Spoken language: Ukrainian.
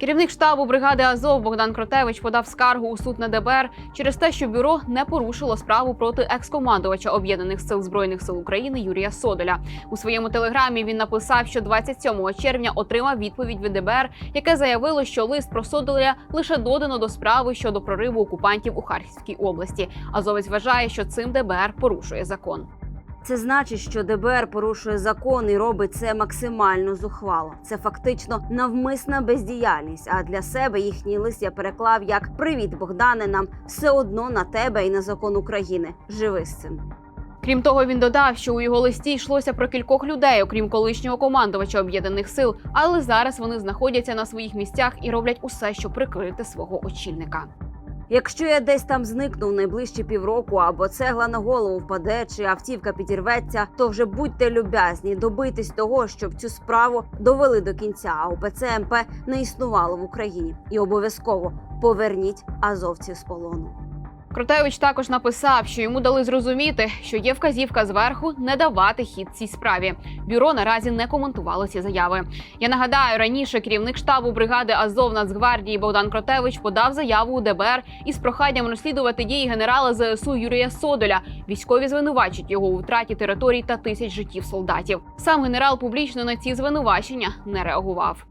Керівник штабу бригади Азов Богдан Кротевич подав скаргу у суд на ДБР через те, що бюро не порушило справу проти екс-командувача об'єднаних сил збройних сил України Юрія Содоля. У своєму телеграмі він написав, що 27 червня отримав відповідь від ДБР, яке заявило, що лист про Содоля лише додано до справи щодо прориву окупантів у Харківській області. Азовець вважає, що цим ДБР порушує закон. Це значить, що ДБР порушує закон і робить це максимально зухвало. Це фактично навмисна бездіяльність. А для себе їхній лист я переклав як Привіт, Богдане. Нам все одно на тебе і на закон України. Живи з цим. Крім того, він додав, що у його листі йшлося про кількох людей, окрім колишнього командувача об'єднаних сил, але зараз вони знаходяться на своїх місцях і роблять усе, щоб прикрити свого очільника. Якщо я десь там зникну в найближчі півроку, або цегла на голову впаде, чи автівка підірветься, то вже будьте люб'язні, добитись того, щоб цю справу довели до кінця. А УПЦ МП не існувало в Україні. І обов'язково поверніть азовців з полону. Кротевич також написав, що йому дали зрозуміти, що є вказівка зверху не давати хід цій справі. Бюро наразі не коментувало ці заяви. Я нагадаю, раніше керівник штабу бригади Азов Нацгвардії Богдан Кротевич подав заяву у ДБР із проханням розслідувати дії генерала ЗСУ Юрія Содоля. Військові звинувачують його у втраті територій та тисяч життів солдатів. Сам генерал публічно на ці звинувачення не реагував.